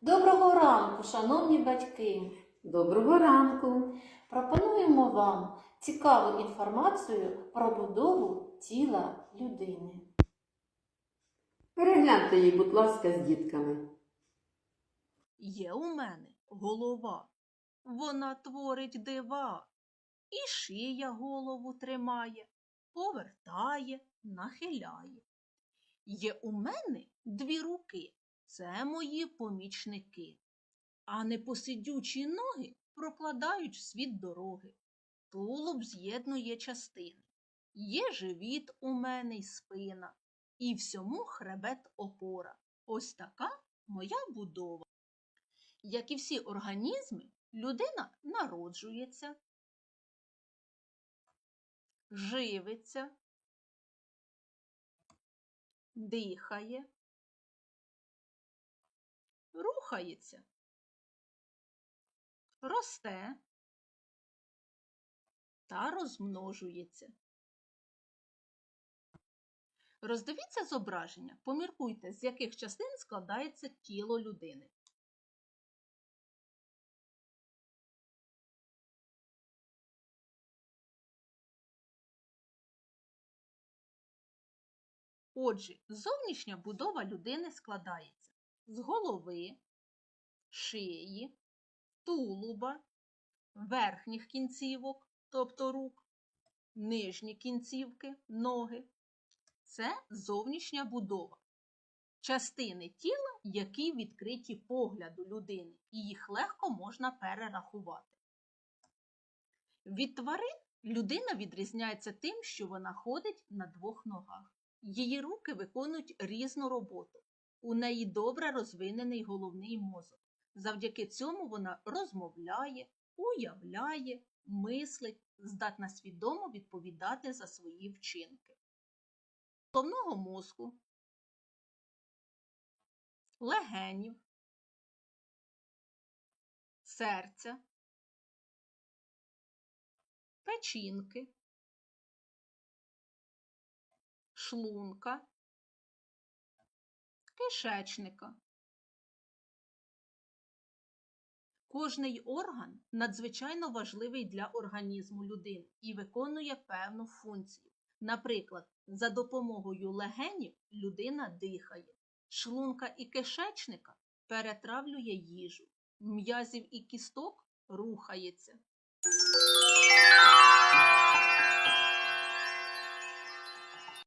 Доброго ранку, шановні батьки! Доброго ранку. Пропонуємо вам цікаву інформацію про будову тіла людини. Перегляньте її, будь ласка, з дітками. Є у мене голова, вона творить дива, і шия голову тримає, повертає, нахиляє. Є у мене дві руки, це мої помічники, а непосидючі ноги прокладають світ дороги. Тулуб з'єднує частини. Є живіт у мене й спина, і всьому хребет опора. Ось така моя будова. Як і всі організми, людина народжується, живиться, дихає, рухається, росте та розмножується. Роздивіться зображення, поміркуйте, з яких частин складається тіло людини. Отже, зовнішня будова людини складається з голови, шиї, тулуба, верхніх кінцівок, тобто рук, нижні кінцівки, ноги. Це зовнішня будова. Частини тіла, які відкриті погляду людини, і їх легко можна перерахувати. Від тварин людина відрізняється тим, що вона ходить на двох ногах. Її руки виконують різну роботу. У неї добре розвинений головний мозок. Завдяки цьому вона розмовляє, уявляє, мислить, здатна свідомо відповідати за свої вчинки. Головного мозку, легенів, серця, печінки, шлунка, кишечника. Кожний орган надзвичайно важливий для організму людини і виконує певну функцію. Наприклад, за допомогою легенів людина дихає, шлунка і кишечника перетравлює їжу, м'язів і кісток рухається.